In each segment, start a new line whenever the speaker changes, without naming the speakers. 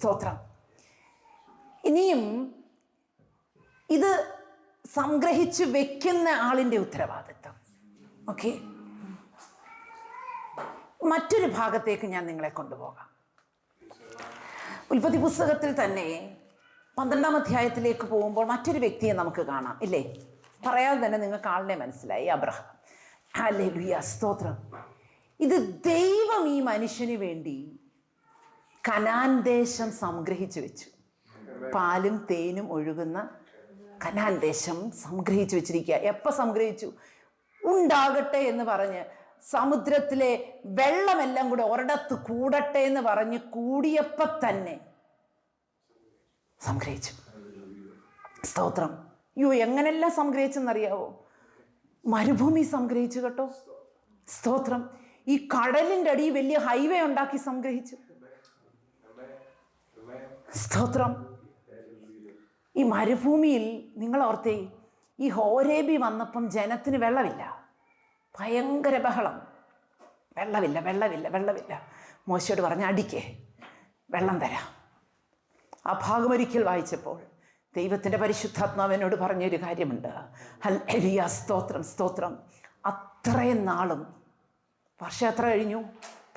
സ്തോത്രം. ഇനിയും ഇത് സംഗ്രഹിച്ച് വെക്കുന്ന ആളിന്റെ ഉത്തരവാദിത്വം. ഓക്കെ? മറ്റൊരു ഭാഗത്തേക്ക് ഞാൻ നിങ്ങളെ കൊണ്ടുപോകാം. ഉൽപ്പത്തി പുസ്തകത്തിൽ തന്നെ പന്ത്രണ്ടാം അധ്യായത്തിലേക്ക് പോകുമ്പോൾ മറ്റൊരു വ്യക്തിയെ നമുക്ക് കാണാം. ഇല്ലേ? പറയാതെ തന്നെ നിങ്ങൾക്ക് ആളിനെ മനസ്സിലായി. അബ്രഹാം. സ്തോത്രം. ഇത് ദൈവം ഈ മനുഷ്യന് വേണ്ടി കനാൻ ദേശം സംഗ്രഹിച്ചു വെച്ചു. പാലും തേനും ഒഴുകുന്ന കനാൻ ദേശം സംഗ്രഹിച്ചു വെച്ചിരിക്കുക. എപ്പോൾ സംഗ്രഹിച്ചു? ഉണ്ടാകട്ടെ എന്ന് പറഞ്ഞ് സമുദ്രത്തിലെ വെള്ളമെല്ലാം കൂടെ ഒരിടത്ത് കൂടട്ടെ എന്ന് പറഞ്ഞ് കൂടിയപ്പോൾ തന്നെ സംഗ്രഹിച്ചു. സ്തോത്രം. അയ്യോ എങ്ങനെല്ലാം സംഗ്രഹിച്ചെന്നറിയാവോ? മരുഭൂമി സംഗ്രഹിച്ചു കേട്ടോ. സ്തോത്രം. ഈ കടലിന്റെ അടി വലിയ ഹൈവേ ഉണ്ടാക്കി സംഗ്രഹിച്ചു. സ്തോത്രം. ഈ മരുഭൂമിയിൽ നിങ്ങൾ ഓർത്തേ ഈ ഹോരേബി വന്നപ്പം ജനത്തിന് വെള്ളമില്ല. ഭയങ്കര ബഹളം. വെള്ളമില്ല വെള്ളമില്ല വെള്ളമില്ല. മോശയോട് പറഞ്ഞ അടിക്കേ വെള്ളം തരാം. ആ ഭാഗം ഒരിക്കൽ വായിച്ചപ്പോൾ ദൈവത്തിന്റെ പരിശുദ്ധാത്മാവിനോട് പറഞ്ഞൊരു കാര്യമുണ്ട്. ഹൽ എലിയ സ്തോത്രം സ്തോത്രം. അത്രയും നാളും വർഷം എത്ര കഴിഞ്ഞു?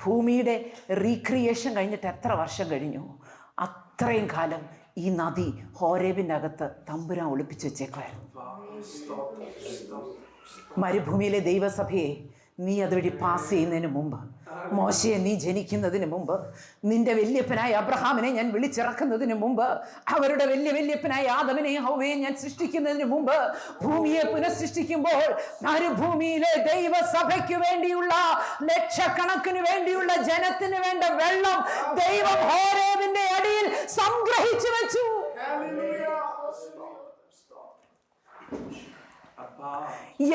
ഭൂമിയുടെ റീക്രിയേഷൻ കഴിഞ്ഞിട്ട് എത്ര വർഷം കഴിഞ്ഞു? അത്രയും കാലം ഈ നദി ഹോരേബിന്റെ അകത്ത് തമ്പുരാൻ ഒളിപ്പിച്ച് വെച്ചേക്കുമായിരുന്നു മരുഭൂമിയിലെ ദൈവസഭയെ നീ അതുവഴി പാസ് ചെയ്യുന്നതിന് മുമ്പ് മോശയെ നീ ജനിക്കുന്നതിന് മുമ്പ് നിന്റെ വല്യപ്പനായ അബ്രഹാമിനെ ഞാൻ വിളിച്ചിറക്കുന്നതിന് മുമ്പ് അവരുടെ വലിയ വല്യപ്പനായ ആദവിനെ ഹൗവയെ ഞാൻ സൃഷ്ടിക്കുന്നതിന് മുമ്പ് ഭൂമിയെ പുനഃസൃഷ്ടിക്കുമ്പോൾ മരുഭൂമിയിലെ ദൈവസഭയ്ക്ക് വേണ്ടിയുള്ള ലക്ഷക്കണക്കിന് വേണ്ടിയുള്ള ജനത്തിന് വേണ്ട വെള്ളം ദൈവം ഹോരേവിന്റെ അടിയിൽ സംഗ്രഹിച്ചു വെച്ചു.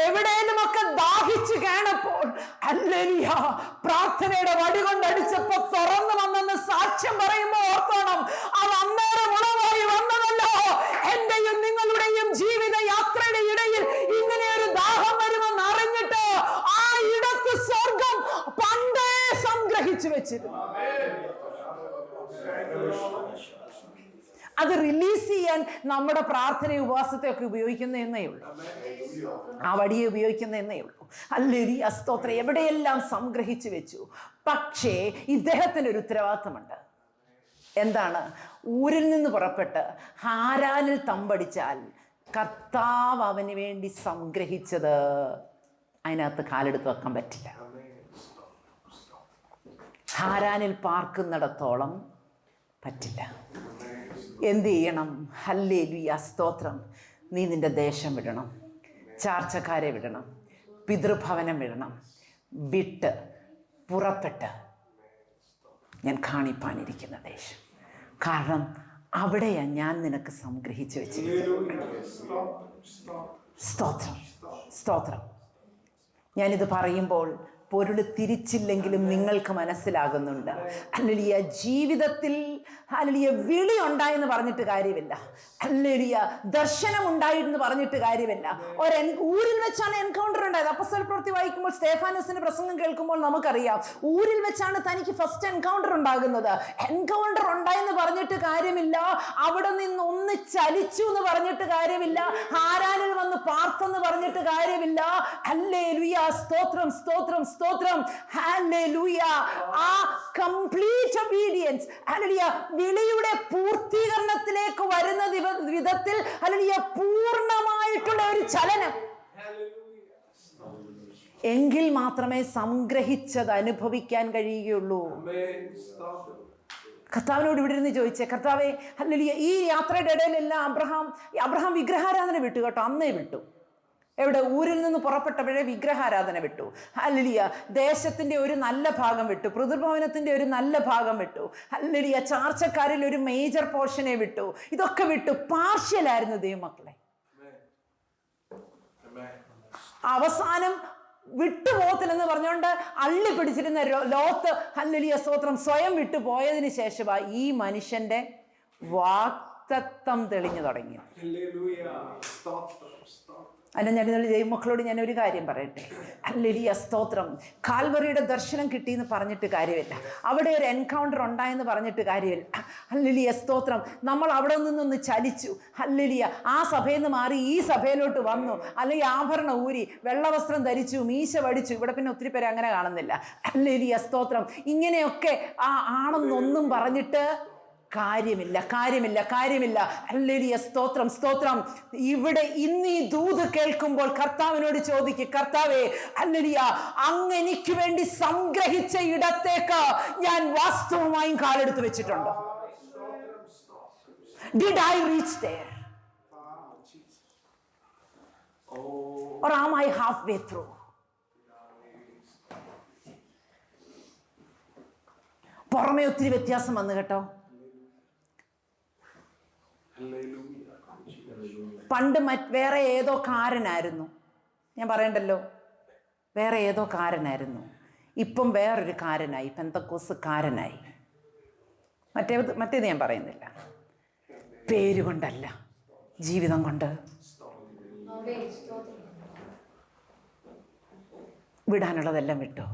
എവിടെയെങ്കിലുമൊക്കെ ദാഹിച്ചു കാണപ്പോൾ അല്ലലിയ പ്രാർത്ഥനയുടെ വടി കൊണ്ടടിച്ചപ്പോ തുറന്നു വന്നെന്ന് സാക്ഷ്യം പറയുമ്പോൾ ഓർക്കണം അത് അന്നേരം ഉളവായി വന്നതല്ലോ. എന്റെയും നിങ്ങളുടെയും ജീവിത യാത്രയുടെ ഇടയിൽ ഇങ്ങനെ ഒരു ദാഹം വരുമെന്ന് അറിഞ്ഞിട്ട് ആ ഇടത്ത് സ്വർഗം പണ്ടേ സംഗ്രഹിച്ചു വെച്ചിരുന്നു. അത് റിലീസ് ചെയ്യാൻ നമ്മുടെ പ്രാർത്ഥന ഉപവാസത്തെയൊക്കെ ഉപയോഗിക്കുന്നതെന്നേ ഉള്ളൂ. ആ വടിയെ ഉപയോഗിക്കുന്നതെന്നേ ഉള്ളൂ. അല്ലെരി അസ്തോത്രം എവിടെയെല്ലാം സംഗ്രഹിച്ചു വെച്ചു. പക്ഷേ ഇദ്ദേഹത്തിന് ഒരു ഉത്തരവാദിത്തമുണ്ട്. എന്താണ്? ഊരിൽ നിന്ന് പുറപ്പെട്ട് ഹാരാനിൽ തമ്പടിച്ചാൽ കർത്താവ് അവന് വേണ്ടി സംഗ്രഹിച്ചത് അതിനകത്ത് കാലെടുത്ത് വെക്കാൻ പറ്റില്ല. ഹാരാനിൽ പാർക്കുന്നിടത്തോളം പറ്റില്ല. എന്ത് ചെയ്യണം? ഹല്ലേ ലുയ സ്തോത്രം. നീ നിന്റെ ദേശം വിടണം. ചാർച്ചക്കാരെ വിടണം പിതൃഭവനം വിടണം വിട്ട് പുറപ്പെട്ട് ഞാൻ കാണിപ്പാനിരിക്കുന്ന ദേശം. കാരണം അവിടെയാണ് ഞാൻ നിനക്ക് സംഗ്രഹിച്ചു വെച്ചിരിക്കുന്നത്. സ്തോത്രം സ്തോത്രം. ഞാനിത് പറയുമ്പോൾ പൊരുൾ തിരിച്ചില്ലെങ്കിലും നിങ്ങൾക്ക് മനസ്സിലാകുന്നുണ്ട്. അല്ലലിയ ജീവിതത്തിൽ അല്ലലിയ വിളി ഉണ്ടായെന്ന് പറഞ്ഞിട്ട് കാര്യമില്ല. അല്ലലിയ ദർശനം ഉണ്ടായിരുന്നു പറഞ്ഞിട്ട് കാര്യമില്ല. ഒരു ഊരിൽ വെച്ചാണ് എൻകൗണ്ടർ ഉണ്ടായത്. അപ്പസ്തല പ്രവൃത്തി വായിക്കുമ്പോൾ സ്റ്റേഫാനസിന്റെ പ്രസംഗം കേൾക്കുമ്പോൾ നമുക്കറിയാം ഊരിൽ വെച്ചാണ് തനിക്ക് ഫസ്റ്റ് എൻകൗണ്ടർ ഉണ്ടാകുന്നത്. എൻകൗണ്ടർ ഉണ്ടായെന്ന് പറഞ്ഞിട്ട് കാര്യമില്ല. അവിടെ നിന്ന് ഒന്ന് ചലിച്ചു എന്ന് പറഞ്ഞിട്ട് കാര്യമില്ല. ആരാനിൽ വന്ന് പാർത്തെന്ന് പറഞ്ഞിട്ട് കാര്യമില്ല. അല്ലേ സ്തോത്രം സ്തോത്രം സ്തോത്രം. ആ കംപ്ലീറ്റ് ഒബീഡിയൻസ് അല്ലിയ വിളിയുടെ പൂർത്തീകരണത്തിലേക്ക് വരുന്ന വിധത്തിൽ അല്ലിയ പൂർണമായിട്ടുള്ള ഒരു ചലനം. എങ്കിൽ മാത്രമേ സംഗ്രഹിച്ചത് അനുഭവിക്കാൻ കഴിയുകയുള്ളൂ. കർത്താവിനോട് ഇവിടെ ഇരുന്ന് ചോദിച്ചേ കർത്താവെ അല്ലെ ഈ യാത്രയുടെ ഇടയിലെല്ലാം അബ്രഹാം അബ്രഹാം വിഗ്രഹാരാധന വിട്ടു കേട്ടോ അന്നേ വിട്ടു. എവിടെ? ഊരിൽ നിന്ന് പുറപ്പെട്ടപ്പോഴേ വിഗ്രഹാരാധന വിട്ടു. അല്ലലിയ ദേശത്തിന്റെ ഒരു നല്ല ഭാഗം വിട്ടു. പ്രതിഭവനത്തിന്റെ ഒരു നല്ല ഭാഗം വിട്ടു. അല്ലലിയ ചാർച്ചക്കാരിൽ ഒരു മേജർ പോർഷനെ വിട്ടു. ഇതൊക്കെ വിട്ടു. പാർഷ്യലായിരുന്നു ദൈവമക്കളെ. അവസാനം വിട്ടുപോകത്തില്ലെന്ന് പറഞ്ഞുകൊണ്ട് അള്ളി പിടിച്ചിരുന്ന ലോത്ത് അല്ലലിയ സ്തോത്രം സ്വയം വിട്ടു പോയതിന് ശേഷമാ ഈ മനുഷ്യന്റെ വാക്തത്വം തെളിഞ്ഞു തുടങ്ങി അതിന് ഞാൻ ഇന്നലെ ദൈവമക്കളോട് ഞാൻ ഒരു കാര്യം പറയട്ടെ. അല്ലെലിയ സ്തോത്രം. കാൽവറിയുടെ ദർശനം കിട്ടിയെന്ന് പറഞ്ഞിട്ട് കാര്യമില്ല. അവിടെ ഒരു എൻകൗണ്ടർ ഉണ്ടായെന്ന് പറഞ്ഞിട്ട് കാര്യമില്ല. അല്ലെലിയ സ്തോത്രം. നമ്മൾ അവിടെ നിന്നൊന്ന് ചലിച്ചു. അല്ലെലിയ ആ സഭയിൽ നിന്ന് മാറി ഈ സഭയിലോട്ട് വന്നു. അല്ലെങ്കിൽ ആഭരണം ഊരി വെള്ളവസ്ത്രം ധരിച്ചു മീശ വടിച്ചു. ഇവിടെ പിന്നെ ഒത്തിരി പേര് അങ്ങനെ കാണുന്നില്ല. അല്ലെലിയ സ്തോത്രം. ഇങ്ങനെയൊക്കെ ആ ആണെന്നൊന്നും പറഞ്ഞിട്ട് കാര്യമില്ല കാര്യമില്ല കാര്യമില്ല. അല്ലേലിയ സ്തോത്രം സ്തോത്രം. ഇവിടെ ഇന്ന് ഈ ദൂത് കേൾക്കുമ്പോൾ കർത്താവിനോട് ചോദിക്കും കർത്താവേ അല്ലലിയ അങ്ങ് എനിക്ക് വേണ്ടി സംഗ്രഹിച്ച ഇടത്തേക്ക് ഞാൻ വാസ്തവമായും കാലെടുത്ത് വെച്ചിട്ടുണ്ട്. Did I reach there? Or am I halfway through? പുറമെ ഒത്തിരി വ്യത്യാസം വന്നു കേട്ടോ. പണ്ട് വേറെ ഏതോ കാരനായിരുന്നു. ഞാൻ പറയണ്ടല്ലോ? വേറെ ഏതോ കാരനായിരുന്നു. ഇപ്പം വേറൊരു കാരനായി പെന്തക്കോസ് കാരനായി മറ്റേ മറ്റേത് ഞാൻ പറയുന്നില്ല. പേര് കൊണ്ടല്ല ജീവിതം കൊണ്ട്. വിടാനുള്ളതെല്ലാം വിട്ടോ?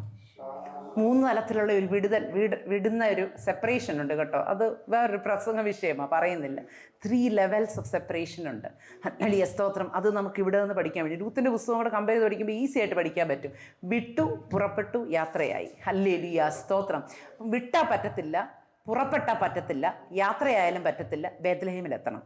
മൂന്ന് തലത്തിലുള്ള ഒരു വിടുതൽ വിട വിടുന്ന ഒരു സെപ്പറേഷൻ ഉണ്ട് കേട്ടോ. അത് വേറൊരു പ്രസംഗ വിഷയമാണ് പറയുന്നില്ല. ത്രീ ലെവൽസ് ഓഫ് സെപ്പറേഷൻ ഉണ്ട്. അല്ലെങ്കിൽ സ്തോത്രം. അത് നമുക്ക് ഇവിടെ നിന്ന് പഠിക്കാൻ വേണ്ടി രൂത്തിന്റെ പുസ്തകം കൂടെ കമ്പയർ ചെയ്ത് പഠിക്കുമ്പോൾ ഈസി ആയിട്ട് പഠിക്കാൻ പറ്റും. വിട്ടു പുറപ്പെട്ടു യാത്രയായി. ഹല്ലേലിയ സ്തോത്രം. വിട്ടാൽ പറ്റത്തില്ല പുറപ്പെട്ടാൽ പറ്റത്തില്ല യാത്രയായാലും പറ്റത്തില്ല ബേത്ലഹേമിലെത്തണം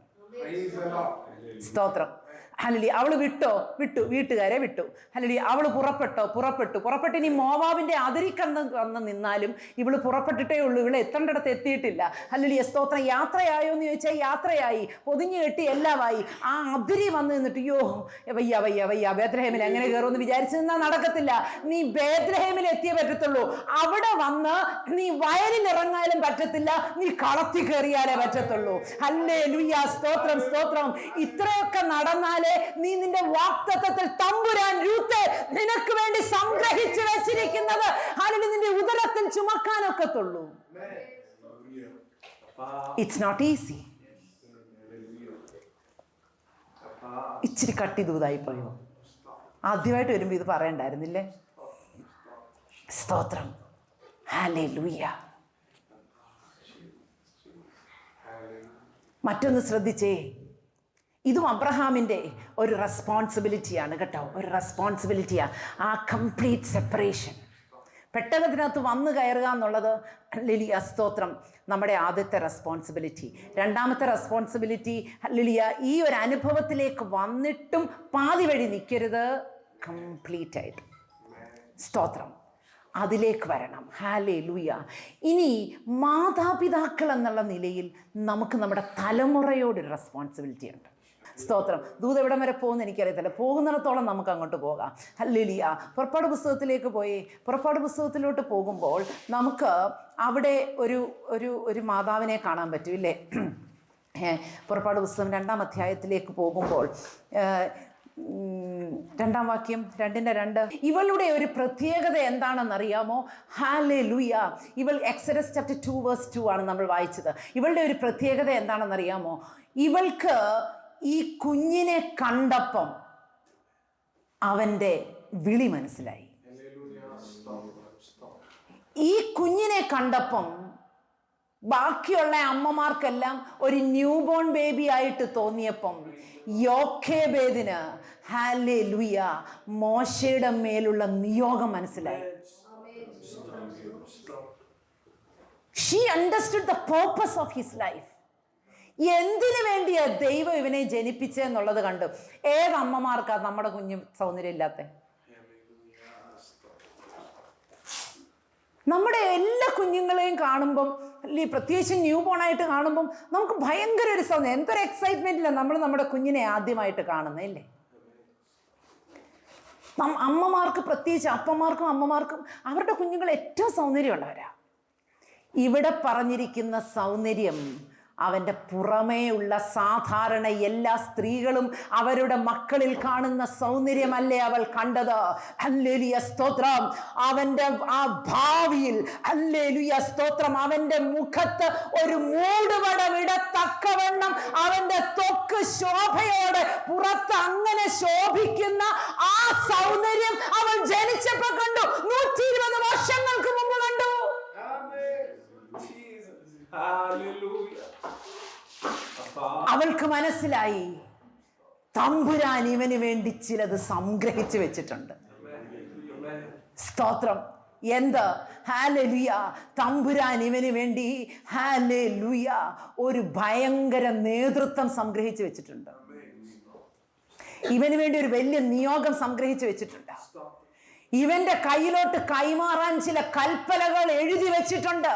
സ്തോത്രം. ഹലലി അവൾ വിട്ടോ? വിട്ടു വീട്ടുകാരെ വിട്ടു. ഹലലി അവൾ പുറപ്പെട്ടോ? പുറപ്പെട്ടു. പുറപ്പെട്ട് ഇനി മോവാവിന്റെ അതിരിക്കന്ന് വന്ന് നിന്നാലും ഇവൾ പുറപ്പെട്ടിട്ടേ ഉള്ളൂ. ഇവൾ എത്തേണ്ടടത്ത് എത്തിയിട്ടില്ല. ഹലലി സ്തോത്രം. യാത്രയായോ എന്ന് ചോദിച്ചാൽ യാത്രയായി. പൊതിഞ്ഞു കെട്ടി എല്ലാമായി. ആ അതിരി വന്ന് നിന്നിട്ട് യോ വയ്യ വയ്യ വയ്യ. ബേദ്രഹേമിൽ എങ്ങനെ കയറുമെന്ന് വിചാരിച്ചു നിന്നാൽ നടക്കത്തില്ല. നീ ബേദ്രഹേമിൽ എത്തിയേ പറ്റത്തുള്ളൂ. അവിടെ വന്ന് നീ വയലിൽ പറ്റത്തില്ല. നീ കളത്തി കയറിയാലേ പറ്റത്തുള്ളൂ. അല്ലേ ലുയ്യ സ്തോത്രം സ്തോത്രം. ഇത്രയൊക്കെ നടന്നാലേ നീ നിന്റെ വാക്തത്വത്തിൽ തമ്പുരാൻ രൂത്ത് നിനക്ക് വേണ്ടി സംഗ്രഹിച്ചു വെച്ചിരിക്കുന്നത്. അല്ലെങ്കിൽ നിന്റെ ഉദരത്തിൽ ചുമക്കാനൊക്കത്തുള്ളൂ ഇറ്റ്സ് നോട്ട് ഈസി ഇച്ചിരി കട്ടി ദൂതായി പോയോ? ആദ്യമായിട്ട് വരുമ്പോൾ ഇത് പറയണ്ടായിരുന്നില്ലേ? സ്തോത്രം. ഹാലേ ലൂയ മറ്റൊന്ന് ശ്രദ്ധിച്ചേ. ഇതും അബ്രഹാമിന്റെ ഒരു റെസ്പോൺസിബിലിറ്റിയാണ് കേട്ടോ. ഒരു റെസ്പോൺസിബിലിറ്റിയാണ് ആ. കംപ്ലീറ്റ് സെപ്പറേഷൻ പെട്ടകത്തിനകത്ത് വന്നു കയറുക എന്നുള്ളത് ലിലിയ സ്തോത്രം നമ്മുടെ ആദ്യത്തെ റെസ്പോൺസിബിലിറ്റി രണ്ടാമത്തെ റെസ്പോൺസിബിലിറ്റി ലിലിയ ഈ ഒരു അനുഭവത്തിലേക്ക് വന്നിട്ടും പാതി വഴി നിൽക്കരുത് കംപ്ലീറ്റ് ആയിട്ട്. സ്തോത്രം. അതിലേക്ക് വരണം. ഹാലേ ലൂയ ഇനി മാതാപിതാക്കൾ എന്നുള്ള നിലയിൽ നമുക്ക് നമ്മുടെ തലമുറയോടൊരു റെസ്പോൺസിബിലിറ്റി ഉണ്ട്. സ്തോത്രം. ദൂത് എവിടം വരെ പോകുന്ന എനിക്കറിയത്തില്ല. പോകുന്നിടത്തോളം നമുക്ക് അങ്ങോട്ട് പോകാം. ഹല്ലേലിയ. പുറപ്പാട് പുസ്തകത്തിലേക്ക് പോയി. പുറപ്പാട് പുസ്തകത്തിലോട്ട് പോകുമ്പോൾ നമുക്ക് അവിടെ ഒരു ഒരു ഒരു മാതാവിനെ കാണാൻ പറ്റും ഇല്ലേ? പുറപ്പാട് പുസ്തകം രണ്ടാം അധ്യായത്തിലേക്ക് പോകുമ്പോൾ രണ്ടാം വാക്യം രണ്ടിന്റെ രണ്ട്. ഇവളുടെ ഒരു പ്രത്യേകത എന്താണെന്നറിയാമോ? ഹാലെ ലുയ ഇവൾ Exodus chapter two verse two ആണ് നമ്മൾ വായിച്ചത്. ഇവളുടെ ഒരു പ്രത്യേകത എന്താണെന്നറിയാമോ? ഇവൾക്ക് ഈ കുഞ്ഞിനെ കണ്ടപ്പം അവന്റെ വിളി മനസ്സിലായി. ഈ കുഞ്ഞിനെ കണ്ടപ്പം ബാക്കിയുള്ള അമ്മമാർക്കെല്ലാം ഒരു ന്യൂ ബോൺ ബേബി ആയിട്ട് തോന്നിയപ്പം യോഖേബേദിന് ഹാലെ ലുയ മോശയുടെ മേലുള്ള നിയോഗം മനസ്സിലായി. She understood the purpose of his life എന്തിനു വേണ്ടിയാ ദൈവം ഇവനെ ജനിപ്പിച്ചെന്നുള്ളത് കണ്ടു. ഏത് അമ്മമാർക്കാ നമ്മുടെ കുഞ്ഞു സൗന്ദര്യം ഇല്ലാത്ത? നമ്മുടെ എല്ലാ കുഞ്ഞുങ്ങളെയും കാണുമ്പം പ്രത്യേകിച്ച് ന്യൂ ബോൺ ആയിട്ട് കാണുമ്പം നമുക്ക് ഭയങ്കര ഒരു സൗന്ദര്യം. എന്തൊരു എക്സൈറ്റ്മെന്റില്ല നമ്മൾ നമ്മുടെ കുഞ്ഞിനെ ആദ്യമായിട്ട് നം- അമ്മമാർക്ക് പ്രത്യേകിച്ച് അപ്പമാർക്കും അമ്മമാർക്കും അവരുടെ കുഞ്ഞുങ്ങൾ ഏറ്റവും സൗന്ദര്യമുള്ളവരാ. ഇവിടെ പറഞ്ഞിരിക്കുന്ന സൗന്ദര്യം അവന്റെ പുറമേയുള്ള സാധാരണ എല്ലാ സ്ത്രീകളും അവരുടെ മക്കളിൽ കാണുന്ന സൗന്ദര്യമല്ലേ അവൾ കണ്ടത്? അല്ലേലിയ സ്തോത്രം. അവന്റെ ആ ഭാവിയിൽ അല്ലേലിയ സ്തോത്രം. അവന്റെ മുഖത്ത് ഒരു മൂടുപടം തക്കവണ്ണം അവന്റെ തൊക്ക് ശോഭയോടെ പുറത്ത് അങ്ങനെ ശോഭിക്കുന്ന ആ സൗന്ദര്യം അവൾ ജനിച്ചപ്പോൾ കണ്ടു. നൂറ്റി ഇരുപത് വർഷങ്ങൾക്ക് മുമ്പ് കണ്ടു. അവൾക്ക് മനസ്സിലായി. തമ്പുരാൻ ഇവന് വേണ്ടി ചിലത് സംഗ്രഹിച്ചു വെച്ചിട്ടുണ്ട്. സ്തോത്രം. എന്ത്? ഹാലലുയ തമ്പുരാൻ ഇവന് വേണ്ടി ഹാലലുയ ഒരു ഭയങ്കര നേതൃത്വം സംഗ്രഹിച്ചു വെച്ചിട്ടുണ്ട്. ഇവന് വേണ്ടി ഒരു വലിയ നിയോഗം സംഗ്രഹിച്ചു വെച്ചിട്ടുണ്ട്. ഇവന്റെ കയ്യിലോട്ട് കൈമാറാൻ ചില കൽപ്പലകൾ എഴുതി വെച്ചിട്ടുണ്ട്.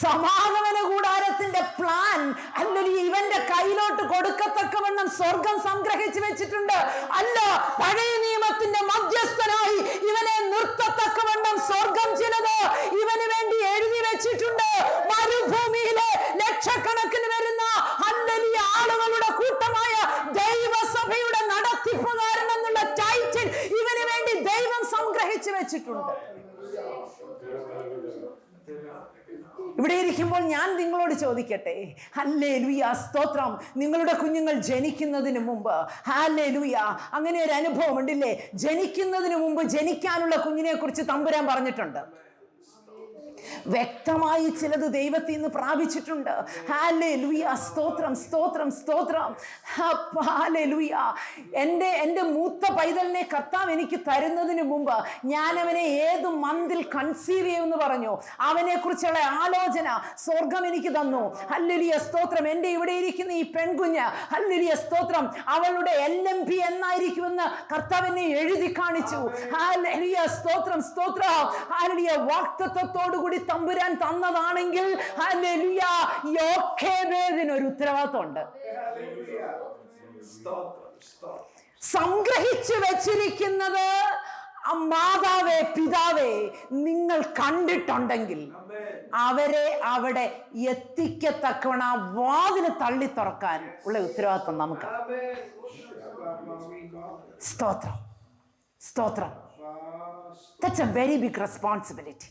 സമാഗമന കൂടാരത്തിന്റെ പ്ലാൻ അല്ലെങ്കിൽ ഇവന്റെ കയ്യിലോട്ട് കൊടുക്കത്തക്കവണ്ണം സ്വർഗം സംഗ്രഹിച്ചു വെച്ചിട്ടുണ്ട്. അല്ല പഴയ നിയമത്തിന്റെ മധ്യസ്ഥനായി ഇവനെ നിർത്തത്തക്കവണ്ണം സ്വർഗം ചിലത് ഇവന് വേണ്ടി എഴുതി വെച്ചിട്ടുണ്ട്. മരുഭൂമിയിലെ ലക്ഷക്കണക്കിന് വരുന്ന അല്ലലിയ ആളുകളുടെ കൂട്ടമായ ദൈവസഭയുടെ നടത്തിപ്പുകാരൻ എന്നുള്ള ടൈറ്റിൽ ഇവന് വേണ്ടി ദൈവം സംഗ്രഹിച്ചു വെച്ചിട്ടുണ്ട്. ഇവിടെ ഇരിക്കുമ്പോൾ ഞാൻ നിങ്ങളോട് ചോദിക്കട്ടെ? ഹല്ലേ ലുയ സ്തോത്രം. നിങ്ങളുടെ കുഞ്ഞുങ്ങൾ ജനിക്കുന്നതിന് മുമ്പ്. ഹാലേ ലുയ അങ്ങനെ ഒരു അനുഭവം ഉണ്ടില്ലേ ജനിക്കുന്നതിന് മുമ്പ് ജനിക്കാനുള്ള കുഞ്ഞിനെ കുറിച്ച് തമ്പുരാൻ പറഞ്ഞിട്ടുണ്ട്. വ്യക്തമായി ചിലത് ദൈവത്തിൽ നിന്ന് പ്രാപിച്ചിട്ടുണ്ട്. ഹാലേ സ്തോത്രം സ്തോത്രം സ്തോത്രം. ഹാലേ ലുയ മൂത്ത പൈതലിനെ കർത്താവ് എനിക്ക് തരുന്നതിന് മുമ്പ് ഞാൻ അവനെ ഏത് മന്തിൽ കൺസീവ് ചെയ്യുമെന്ന് പറഞ്ഞു. അവനെ കുറിച്ചുള്ള ആലോചന സ്വർഗം എനിക്ക് തന്നു. ഹല്ലുലിയ സ്തോത്രം. എന്റെ ഇവിടെ ഇരിക്കുന്ന ഈ പെൺകുഞ്ഞ് ഹല്ലുലിയ സ്തോത്രം. അവളുടെ എൽ എം പി എന്നായിരിക്കുമെന്ന് കർത്താവിനെ എഴുതി കാണിച്ചു. സ്തോത്രം സ്തോത്രം. ഹാലലിയ വാക്തത്വത്തോടു കൂടി തമ്പുരാൻ തന്നതാണെങ്കിൽ ഒരു ഉത്തരവാദിത്വമുണ്ട്. സംഗ്രഹിച്ചു വെച്ചിരിക്കുന്നത് മാതാവേ പിതാവേ നിങ്ങൾ കണ്ടിട്ടുണ്ടെങ്കിൽ. അവരെ അവിടെ എത്തിക്കത്തക്കവണ വാതിന് തള്ളി തുറക്കാൻ ഉള്ള ഉത്തരവാദിത്വം നമുക്ക്. സ്തോത്രം സ്തോത്രം that's a very big responsibility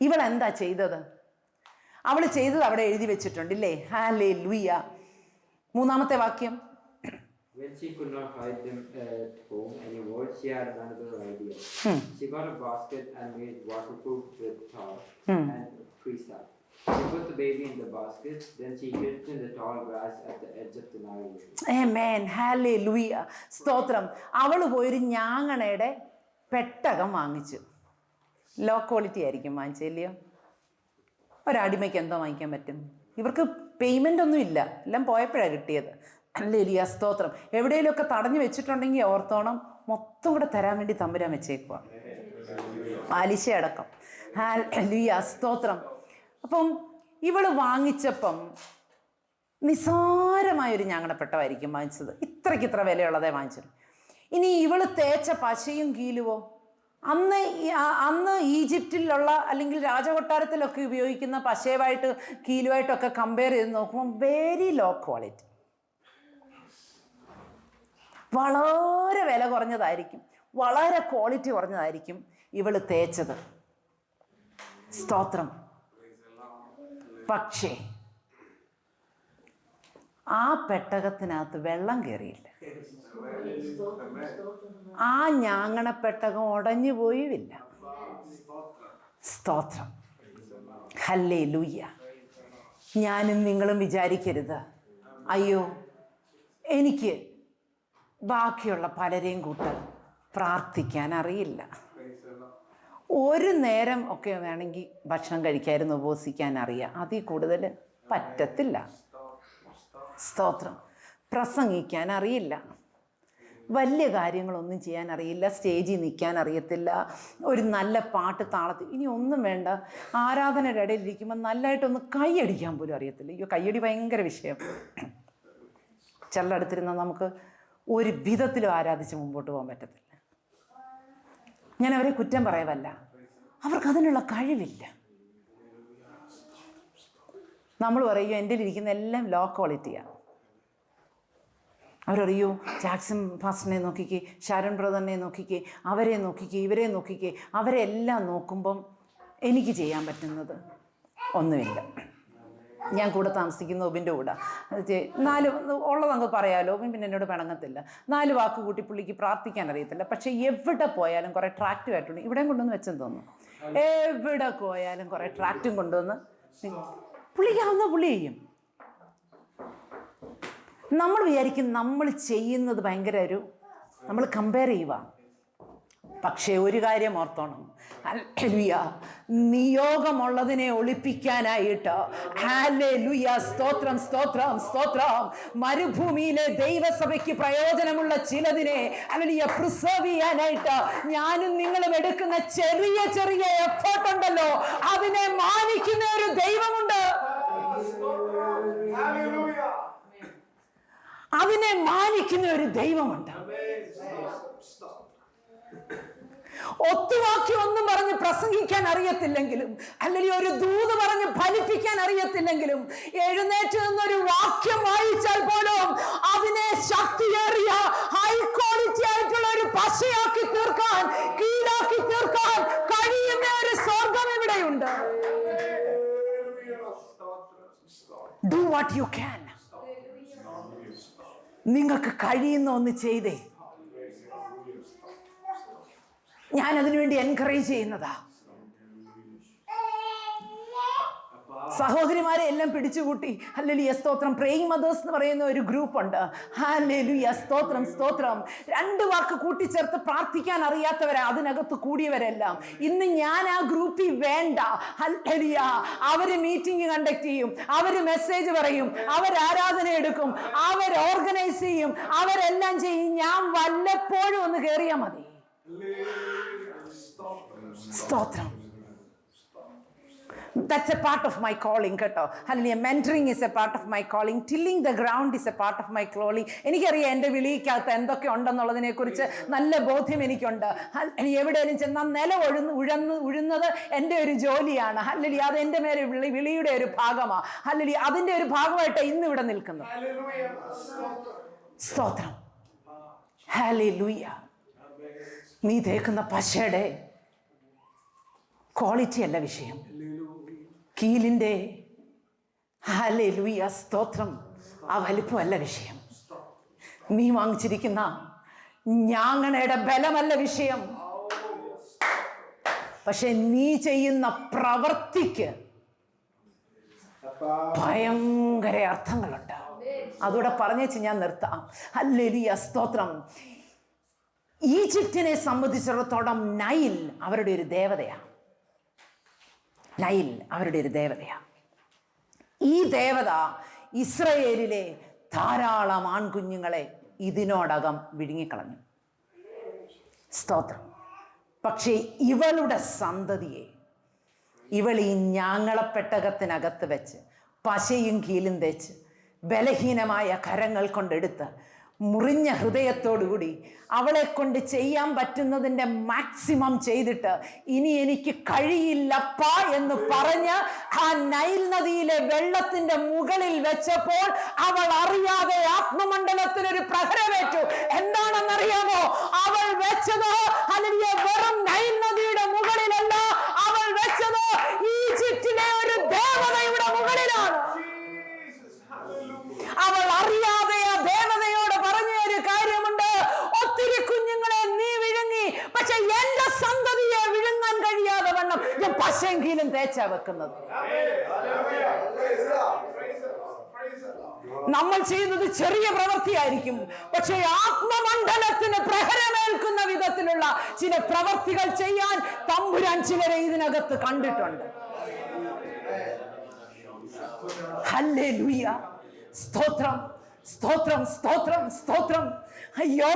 ഇവൾ എന്താ ചെയ്തത് അവൾ ചെയ്തത് അവിടെ എഴുതി വെച്ചിട്ടുണ്ട് വെച്ചിട്ടുണ്ടില്ലേ ഹാലേ ലുയ്യ മൂന്നാമത്തെ വാക്യം
When she could not hide them at home anymore, she had another idea. She got a basket and made waterproof with tar and tree. She put the baby in the basket, then she hid it in the tall grass at the edge of the Nile River.
Amen hallelujah സ്തോത്രം അവൾ പോയൊരു ഞാങ്ങണയുടെ പെട്ടകം വാങ്ങിച്ചു low quality ആയിരിക്കും വാങ്ങിച്ചില്ലയോ ഒരടിമയ്ക്ക് എന്തോ വാങ്ങിക്കാൻ പറ്റും. ഇവർക്ക് പേയ്മെന്റ് ഒന്നും ഇല്ല. എല്ലാം പോയപ്പോഴാണ് കിട്ടിയത്. ലിയ സ്തോത്രം. എവിടെയെങ്കിലുമൊക്കെ തടഞ്ഞു വെച്ചിട്ടുണ്ടെങ്കിൽ ഓർത്തോണം മൊത്തം കൂടെ തരാൻ വേണ്ടി തമ്പുരാൻ വെച്ചേക്കുക ആലിശ അടക്കം ലിയ സ്തോത്രം. അപ്പം ഇവൾ വാങ്ങിച്ചപ്പം നിസാരമായൊരു ഞാങ്ങണപ്പെട്ടമായിരിക്കും വാങ്ങിച്ചത്. ഇത്രയ്ക്ക് ഇത്ര വിലയുള്ളതേ വാങ്ങിച്ചത്. ഇനി ഇവൾ തേച്ച പശയും കീലുവോ? അന്ന് അന്ന് ഈജിപ്റ്റിലുള്ള അല്ലെങ്കിൽ രാജകൊട്ടാരത്തിലൊക്കെ ഉപയോഗിക്കുന്ന പശയുമായിട്ട് കീലുമായിട്ടൊക്കെ കമ്പയർ ചെയ്ത് നോക്കുമ്പോൾ വെരി ലോ ക്വാളിറ്റി വളരെ വില കുറഞ്ഞതായിരിക്കും. വളരെ ക്വാളിറ്റി കുറഞ്ഞതായിരിക്കും ഇവൾ തേച്ചത്. സ്തോത്രം. പക്ഷേ ആ പെട്ടകത്തിനകത്ത് വെള്ളം കയറിയില്ല ആ ഞാങ്ങണ പെട്ടകം ഉടഞ്ഞു പോയുമില്ല സ്തോത്രം. ഹല്ലേ ലൂയ്യ ഞാനും നിങ്ങളും വിചാരിക്കരുത്. അയ്യോ എനിക്ക് ബാക്കിയുള്ള പലരെയും കൂട്ട് പ്രാർത്ഥിക്കാൻ അറിയില്ല. ഒരു നേരം ഒക്കെ വേണമെങ്കിൽ ഭക്ഷണം കഴിക്കായിരുന്നു ഉപസിക്കാൻ അറിയാം. അതിൽ കൂടുതൽ പറ്റത്തില്ല. സ്തോത്രം. പ്രസംഗിക്കാൻ അറിയില്ല. വലിയ കാര്യങ്ങളൊന്നും ചെയ്യാൻ അറിയില്ല. സ്റ്റേജിൽ നിൽക്കാൻ അറിയത്തില്ല. ഒരു നല്ല പാട്ട് താളത്തിൽ. ഇനി ഒന്നും വേണ്ട. ആരാധനയുടെ ഇടയിൽ ഇരിക്കുമ്പോൾ നല്ലതായിട്ടൊന്ന് കൈയടിക്കാൻ പോലും അറിയത്തില്ല. അയ്യോ കൈയടി ഭയങ്കര വിഷയം. ചിലടത്തിരുന്നാൽ നമുക്ക് ഒരു വിധത്തിലും ആരാധിച്ച് മുമ്പോട്ട് പോകാൻ പറ്റത്തില്ല. ഞാൻ അവരെ കുറ്റം പറയവല്ല. അവർക്കതിനുള്ള കഴിവില്ല. നമ്മൾ പറയും എന്റെ ഇരിക്കുന്ന എല്ലാം ലോ ക്വാളിറ്റിയാണ് അവരറിയൂ ജാക്സൺ ഫാസ്റ്റിനെ നോക്കിക്കേ ഷാരൺ ബ്രദറിനെ നോക്കിക്കേ അവരെ നോക്കിക്കേ ഇവരെ നോക്കിക്കേ അവരെല്ലാം നോക്കുമ്പം എനിക്ക് ചെയ്യാൻ പറ്റുന്നത് ഒന്നുമില്ല. ഞാൻ കൂടെ താമസിക്കുന്ന ഒബിന്റെ കൂടെ. നാല് ഉള്ളതങ്ങ് പറയാമല്ലോ ഒബിൻ പിന്നെ എന്നോട് പിണങ്ങത്തില്ല. നാല് വാക്ക് കൂട്ടി പുള്ളിക്ക് പ്രാർത്ഥിക്കാൻ അറിയത്തില്ല. പക്ഷേ എവിടെ പോയാലും കുറേ ട്രാക്റ്റും ആയിട്ടുണ്ട്. ഇവിടെയും കൊണ്ടുവന്ന് വെച്ചെന്ന് തോന്നുന്നു. എവിടെ പോയാലും കുറേ ട്രാക്റ്റും കൊണ്ടുവന്ന്. പുള്ളിക്കാവുന്ന പുള്ളി ചെയ്യും. നമ്മൾ വിചാരിക്കും നമ്മൾ ചെയ്യുന്നത് ഭയങ്കര ഒരു നമ്മൾ കമ്പയർ ചെയ്യുക പക്ഷേ ഒരു കാര്യം ഓർത്തോണം. ഹല്ലേലൂയ നിയോഗമുള്ളതിനെ ഒളിപ്പിക്കാനായിട്ട് സ്തോത്രം സ്തോത്രം സ്തോത്രം. മരുഭൂമിയിലെ ദൈവസഭയ്ക്ക് പ്രയോജനമുള്ള ചിലതിനെ ഹല്ലേലൂയ പ്രിസർവ് ചെയ്യാനായിട്ട് ഞാനും നിങ്ങളും എടുക്കുന്ന ചെറിയ ചെറിയ എഫേർട്ട് ഉണ്ടല്ലോ. അതിനെ മാനിക്കുന്ന ഒരു ദൈവമുണ്ട്. അതിനെ മാനിക്കുന്ന ഒരു ദൈവമുണ്ട്. ഒത്തുവാക്കി ഒന്നും പറഞ്ഞ് പ്രസംഗിക്കാൻ അറിയത്തില്ലെങ്കിലും അല്ലെങ്കിൽ ഒരു ദൂത് പറഞ്ഞ് ഫലിപ്പിക്കാൻ അറിയത്തില്ലെങ്കിലും എഴുന്നേറ്റ് നിന്നൊരു വാക്യം വായിച്ചാൽ പോലും അതിനെ ശക്തിയേറിയ ഹൈ ക്വാളിറ്റി ആയിട്ടുള്ള ഒരു പശയാക്കി തീർക്കാൻ കീഴാക്കി തീർക്കാൻ കഴിയുന്ന ഒരു സ്വർഗം ഇവിടെയുണ്ട്. ഡു വാട്ട് യു ക്യാൻ നിങ്ങൾക്ക് കഴിയുന്ന ഒന്ന് ചെയ്തേ. ഞാൻ അതിനുവേണ്ടി എൻകറേജ് ചെയ്യുന്നതാ. സഹോദരിമാരെ എല്ലാം പിടിച്ചുകൂട്ടി. ഹല്ലേലൂയ സ്തോത്രം. പ്രേയിങ് മദേഴ്സ് എന്ന് പറയുന്ന ഒരു ഗ്രൂപ്പ് ഉണ്ട്. ഹല്ലേലൂയ സ്തോത്രം സ്തോത്രം. രണ്ട് വാക്ക് കൂട്ടിച്ചേർത്ത് പ്രാർത്ഥിക്കാൻ അറിയാത്തവരാ അതിനകത്ത് കൂടിയവരെല്ലാം. ഇന്ന് ഞാൻ ആ ഗ്രൂപ്പിൽ വേണ്ട. ഹല്ലേലൂയ. അവർ മീറ്റിംഗ് കണ്ടക്ട് ചെയ്യും. അവർ മെസ്സേജ് പറയും. അവർ ആരാധന എടുക്കും. അവർ ഓർഗനൈസ് ചെയ്യും. അവരെല്ലാം ചെയ്യും. ഞാൻ വല്ലപ്പോഴും ഒന്ന് കയറിയാൽ മതി. സ്തോത്രം. That's a part of my calling കേട്ടോ. അല്ലെങ്കിൽ mentoring is a part of my calling tilling the ground is a part of my calling എനിക്കറിയാം എന്റെ വിളിക്കകത്ത് എന്തൊക്കെ ഉണ്ടെന്നുള്ളതിനെ കുറിച്ച് നല്ല ബോധ്യം എനിക്കുണ്ട്. ഇനി എവിടെയെങ്കിലും ചെന്നാൽ നില ഒഴുന്ന് ഉഴന്ന് ഉഴുന്നത് എന്റെ ഒരു ജോലിയാണ്. അല്ലെങ്കിൽ അത് എന്റെ മേലെ വിളി വിളിയുടെ ഒരു ഭാഗമാണ് അല്ലെങ്കിൽ അതിന്റെ ഒരു ഭാഗമായിട്ട് ഇന്ന് ഇവിടെ
Hallelujah.
സ്തോത്രം. ഹാലി ലൂയ നീ തേക്കുന്ന പശയുടെ ക്വാളിറ്റി അല്ല വിഷയം. കീലിന്റെ ഹാലി സ്തോത്രം. ആ വലിപ്പമല്ല വിഷയം. നീ വാങ്ങിച്ചിരിക്കുന്ന ഞാങ്ങണയുടെ ബലമല്ല വിഷയം. പക്ഷെ നീ ചെയ്യുന്ന പ്രവൃത്തിക്ക് ഭയങ്കര അർത്ഥങ്ങളുണ്ട്. അതോടെ പറഞ്ഞേച്ച് ഞാൻ നിർത്താം. ഹല്ലേലൂയ സ്തോത്രം. ഈജിപ്തിനെ സംബന്ധിച്ചിടത്തോളം നൈൽ അവരുടെ ഒരു ദേവതയാണ്. നൈൽ അവരുടെ ഒരു ദേവതയാണ് ഈ ദേവത ഇസ്രയേലിലെ ധാരാളം ആൺകുഞ്ഞുങ്ങളെ ഇതിനോടകം വിഴുങ്ങിക്കളഞ്ഞു. സ്തോത്രം. പക്ഷേ ഇവളുടെ സന്തതിയെ ഇവൾ ഈ ഞാങ്ങളപ്പെട്ടകത്തിനകത്ത് വെച്ച് പശയും കീലും തേച്ച് ബലഹീനമായ കരങ്ങൾ കൊണ്ടെടുത്ത് മുറിഞ്ഞ ഹൃദയത്തോടുകൂടി അവളെ കൊണ്ട് ചെയ്യാൻ പറ്റുന്നതിന്റെ മാക്സിമം ചെയ്തിട്ട് ഇനി എനിക്ക് കഴിയില്ലപ്പ എന്ന് പറഞ്ഞ് ആ നൈൽ നദിയിലെ വെള്ളത്തിന്റെ മുകളിൽ വെച്ചപ്പോൾ അവൾ അറിയാതെ ആത്മമണ്ഡലത്തിൽ ഒരു പ്രഹരമേറ്റു. എന്താണെന്നറിയാമോ? അവൾ വെച്ചത് അല്ലെങ്കിൽ വെറും നൈൽ നദിയുടെ മുകളിലല്ല. അവൾ വെച്ചത് ഈജിപ്തിലെ ഒരു ദേവതയുടെ മുകളിലാണ്. അവൾ അറിയാതെ ആ ദേവതയോട് പറഞ്ഞ ഒരു കാര്യമുണ്ട് ഒത്തിരി കുഞ്ഞുങ്ങളെ നീ വിഴുങ്ങി പക്ഷെ എന്റെ സന്തതിയെ വിഴുങ്ങാൻ കഴിയാതെ വണ്ണം ഞാൻ പശെങ്കിലും തേച്ചാ വെക്കുന്നത്. നമ്മൾ ചെയ്യുന്നത് ചെറിയ പ്രവൃത്തിയായിരിക്കും. പക്ഷേ ആത്മമണ്ഡലത്തിന് പ്രഹരമേൽക്കുന്ന വിധത്തിലുള്ള ചില പ്രവൃത്തികൾ ചെയ്യാൻ തമ്പുരാൻ ചിലരെ ഇതിനകത്ത് കണ്ടിട്ടുണ്ട്. ഹല്ലേലൂയ. സ്തോത്രം സ്തോത്രം സ്തോത്രം സ്തോത്രം. അയ്യോ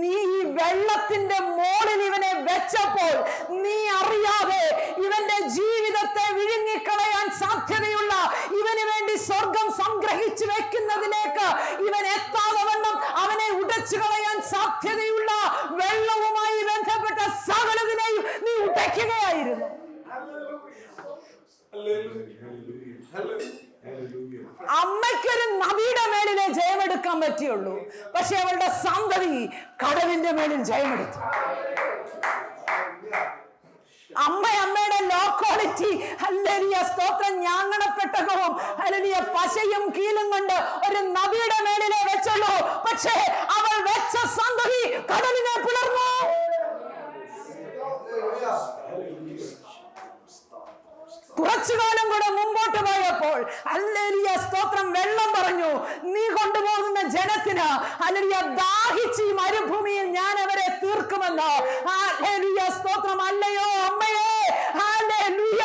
നീ വെള്ളത്തിന്റെ മോളിൽ ഇവനെ വെച്ചപ്പോൾ നീ അറിയാതെ ഇവന്റെ ജീവിതത്തെ വിഴുങ്ങിക്കളയാൻ സാധ്യതയുള്ള ഇവന് വേണ്ടി സ്വർഗം സംഗ്രഹിച്ചു വെക്കുന്നതിലേക്ക് ഇവൻ എത്താതെ വണ്ണം അവനെ ഉടച്ചു കളയാൻ സാധ്യതയുള്ള വെള്ളവുമായി ബന്ധപ്പെട്ട സകലതിനെയും നീ ഉടയ്ക്കുകയായിരുന്നു. പറ്റിയുള്ളൂ. പക്ഷെ അവളുടെ സന്തതി കടലിന്റെ മേലിൽ ജയമെടുത്തു. അമ്മ അമ്മയുടെ ലോ ക്വാളിറ്റി അല്ലരിയ സ്തോത്രം ഞാങ്ങണപ്പെട്ടകവും അല്ലരിയ പശയും കീലും കൊണ്ട് ഒരു നദിയുടെ മേളിലെ വെച്ചുള്ളൂ. പക്ഷേ അവൾ വെച്ച സന്തതി കടലിനെ പിളർന്നു കുറച്ചു കാലം കൂടെ മുമ്പോട്ട് പോയപ്പോൾ അല്ലേലിയ സ്തോത്രം വെള്ളം പറഞ്ഞു. നീ കൊണ്ടുപോകുന്ന ജനത്തിന് അല്ലേലിയ ദാഹിച്ച് മരുഭൂമിയിൽ ഞാൻ അവരെ തീർക്കുമെന്ന്. അല്ലേലിയ സ്തോത്രം അല്ലയോ അമ്മയെ ഹല്ലേലൂയ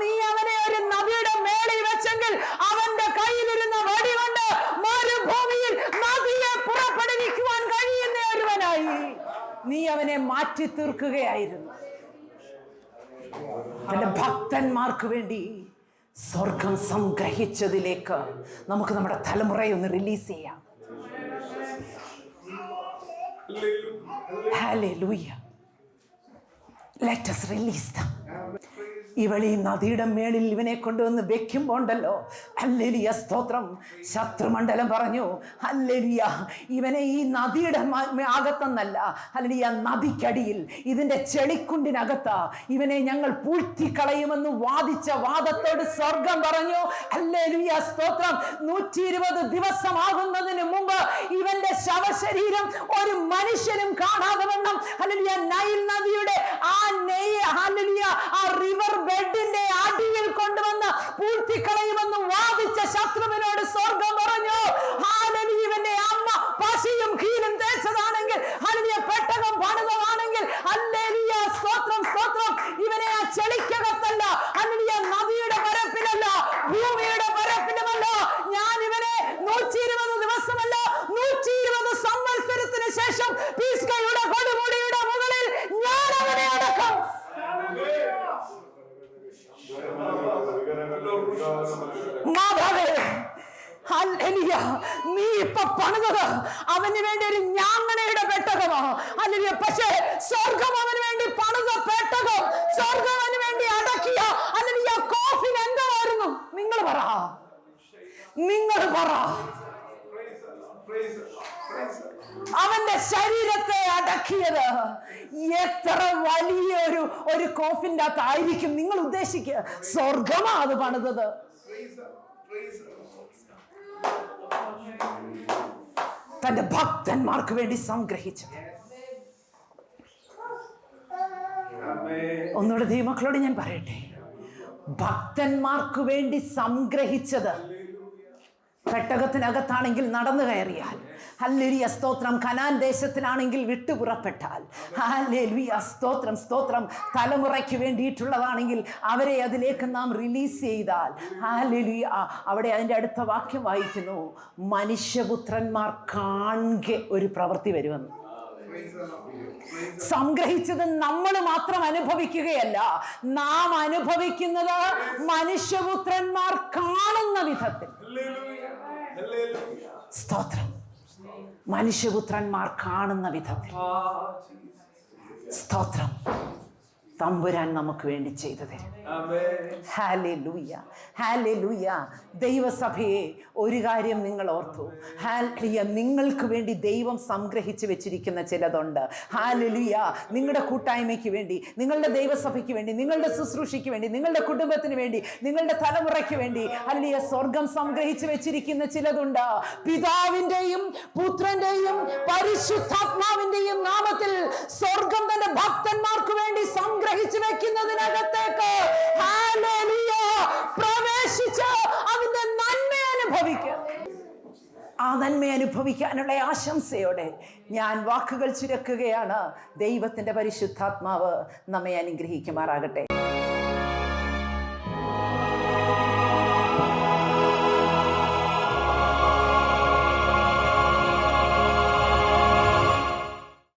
നീ അവനെ ഒരു നദിയുടെ മേളിൽ വെച്ചെങ്കിൽ അവന്റെ കയ്യിലിരുന്ന വടി കൊണ്ട് മരുഭൂമിയിൽ നദിയെ പുറപ്പെടുവിക്കുവാൻ കഴിയുന്ന ഒരുവനായി. നീ അവനെ മാറ്റി തീർക്കുകയായിരുന്നു തന്റെ ഭക്തന്മാർക്ക് വേണ്ടി സ്വർഗം സംഗ്രഹിച്ചതിലേക്ക് നമുക്ക് നമ്മുടെ തലമുറയെ ഒന്ന് റിലീസ് ചെയ്യാം Hallelujah. Let us release them. ഇവൾ ഈ നദിയുടെ മേളിൽ ഇവനെ കൊണ്ടുവന്ന് വെക്കുമ്പോണ്ടല്ലോ. അല്ലെലിയ സ്തോത്രം. ശത്രുമണ്ഡലം പറഞ്ഞു അല്ലെലിയ ഇവനെ ഈ നദിയുടെ അകത്തെന്നല്ല അല്ലെലിയ നദിക്കടിയിൽ ഇതിന്റെ ചെളിക്കുണ്ടിനകത്ത ഇവനെ ഞങ്ങൾ പൂഴ്ത്തിക്കളയുമെന്ന് വാദിച്ച വാദത്തോട് സ്വർഗം പറഞ്ഞു അല്ലെലിയ സ്തോത്രം. നൂറ്റി ഇരുപത് ദിവസമാകുന്നതിന് മുമ്പ് ഇവന്റെ ശവശരീരം ഒരു മനുഷ്യനും കാണാതെ വണ്ണം അല്ലെലിയ നൈൽ നദിയുടെ ആ നെയ്യ് ആ റിവർ ബെഡിന്റെ അടിയിൽ കൊണ്ടുവന്ന് പൂഴ്ത്തിക്കളയുമെന്ന് വാദിച്ച ശത്രുവിനോട് സ്വർഗം പറഞ്ഞു ഹാലലി ഇവന്റെ അമ്മ പശയും കീലും തേച്ചതാണെങ്കിൽ ഹലിയ പെട്ടകം പണിതമാണെങ്കിൽ അല്ലേലിയ സ്തോത്രം സ്തോത്രം. ഇവനെ ആ ചെളിക്കകത്തല്ല അല്ലിയ നദിയുടെ പരപ്പിലല്ല ഭൂമിയുടെ പരപ്പിലുമല്ല. ഞാൻ ഇവനെ നൂറ്റി ഇരുപത് ദിവസമല്ല നൂറ്റി ഇരുപത് സംവത്സരത്തിന് ശേഷം പീസ്കയുടെ കൊടുമുടിയുടെ മുകളിൽ ഞാൻ അവനെ അടക്കം. മാതാവേ ഹല്ലേലൂയ. നീ ഇപ്പൊ പണിതത് അവന് വേണ്ടി ഒരു ഞാങ്ങണയുടെ പെട്ടകമാ അല്ലെങ്കിൽ പക്ഷേ സ്വർഗം അവന് വേണ്ടി പണിത പെട്ടകം സ്വർഗം അവന് വേണ്ടി അടക്കിയ അല്ലെങ്കിൽ കോഫിൻ എന്തായിരുന്നു നിങ്ങൾ പറ. നിങ്ങൾ പറ. അവന്റെ ശരീരത്തെ അടക്കിയത്. എത്ര വലിയ ഒരു ഒരു കോഫിന്റെ അകത്തായിരിക്കും നിങ്ങൾ ഉദ്ദേശിക്കുക. സ്വർഗമാ അത് പണിതത്. തന്റെ ഭക്തന്മാർക്ക് വേണ്ടി സംഗ്രഹിച്ചത്. ഒന്നുകൂടെ ദൈവമക്കളോട് ഞാൻ പറയട്ടെ. ഭക്തന്മാർക്ക് വേണ്ടി സംഗ്രഹിച്ചത് പെട്ടകത്തിനകത്താണെങ്കിൽ നടന്നു കയറിയാൽ. ഹല്ലുരിയ സ്തോത്രം. കനാൻ ദേശത്തിലാണെങ്കിൽ വിട്ടുപുറപ്പെട്ടാൽ ഹല്ലുരിയ സ്തോത്രം സ്തോത്രം. തലമുറയ്ക്ക് വേണ്ടിയിട്ടുള്ളതാണെങ്കിൽ അവരെ അതിലേക്ക് നാം റിലീസ് ചെയ്താൽ. ഹല്ലുരിയ അവിടെ അതിന്റെ അടുത്ത വാക്യം വായിക്കുന്നു. മനുഷ്യപുത്രന്മാർ കാണെ ഒരു പ്രവൃത്തി വരുമെന്ന്. സംഗ്രഹിച്ചത് നമ്മൾ മാത്രം അനുഭവിക്കുകയല്ല. നാം അനുഭവിക്കുന്നത് മനുഷ്യപുത്രന്മാർ കാണുന്ന വിധത്തിൽ. സ്തോത്രം. മനുഷ്യപുത്രന്മാർ കാണുന്ന വിധത്തിൽ. സ്തോത്രം. തമ്പുരാൻ നമുക്ക് വേണ്ടി ചെയ്തു തരും. ദൈവസഭയെ ഒരു കാര്യം നിങ്ങൾ ഓർത്തു. ഹാലിയ നിങ്ങൾക്ക് വേണ്ടി ദൈവം സംഗ്രഹിച്ച് വെച്ചിരിക്കുന്ന ചിലതുണ്ട്. ഹാലലുയ നിങ്ങളുടെ കൂട്ടായ്മയ്ക്ക് വേണ്ടി നിങ്ങളുടെ ദൈവസഭയ്ക്ക് വേണ്ടി നിങ്ങളുടെ ശുശ്രൂഷയ്ക്ക് വേണ്ടി നിങ്ങളുടെ കുടുംബത്തിന് വേണ്ടി നിങ്ങളുടെ തലമുറയ്ക്ക് വേണ്ടി അല്ലിയ സ്വർഗം സംഗ്രഹിച്ച് വെച്ചിരിക്കുന്ന ചിലതുണ്ട്. പിതാവിന്റെയും പുത്രന്റെയും പരിശുദ്ധാത്മാവിന്റെയും നാമത്തിൽ സ്വർഗം തന്റെ ഭക്തന്മാർക്ക് വേണ്ടി സംഗ്രഹിച്ചു വെക്കുന്നതിനകത്തേക്ക് പ്രവേശിച്ച് അതിന്റെ നന്മ അനുഭവിക്കുക ആ നന്മ അനുഭവിക്കാനുള്ള ആശംസയോടെ ഞാൻ വാക്കുകൾ ചുരക്കുകയാണ്. ദൈവത്തിന്റെ പരിശുദ്ധാത്മാവ് നമ്മെ അനുഗ്രഹിക്കുമാറാകട്ടെ.